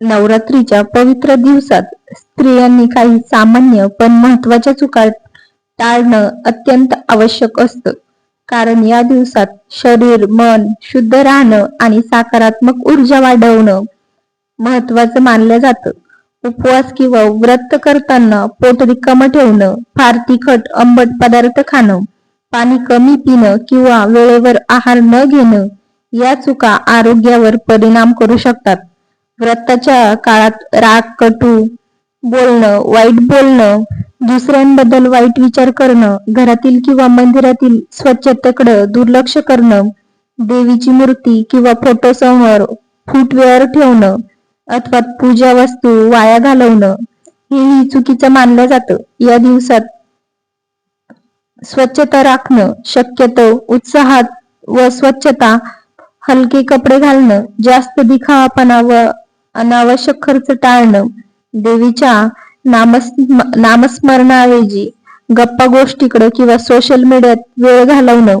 नवरात्रीच्या पवित्र दिवसात स्त्रियांनी काही सामान्य पण महत्त्वाच्या चुका टाळणं अत्यंत आवश्यक असतं. कारण या दिवसात शरीर मन शुद्ध राहणं आणि सकारात्मक ऊर्जा वाढवणं महत्वाचं मानलं जातं. उपवास किंवा व्रत करताना पोट रिकाम ठेवणं फार तिखट आंबट पदार्थ खाणं पाणी कमी पिणं किंवा वेळेवर आहार न घेणं या चुका आरोग्यावर परिणाम करू शकतात. व्रताच्या काळात राग कटू बोलणं वाईट बोलणं दुसऱ्यांबद्दल वाईट विचार करणं घरातील किंवा मंदिरातील स्वच्छतेकडे दुर्लक्ष करणं देवीची मूर्ती किंवा फोटो समोर फुटवेअर ठेवणं अथवा पूजा वस्तू वाया घालवणं हेही चुकीचं मानलं जातं. या दिवसात स्वच्छता राखणं शक्यतो उत्साहात व स्वच्छता हलके कपडे घालणं जास्त दिखावापणा व अनावश्यक खर्च टाळणं देवीच्या नामस्म नामस्मरणाऐवजी गप्पा गोष्टीकडे किंवा सोशल मीडियात वेळ घालवणं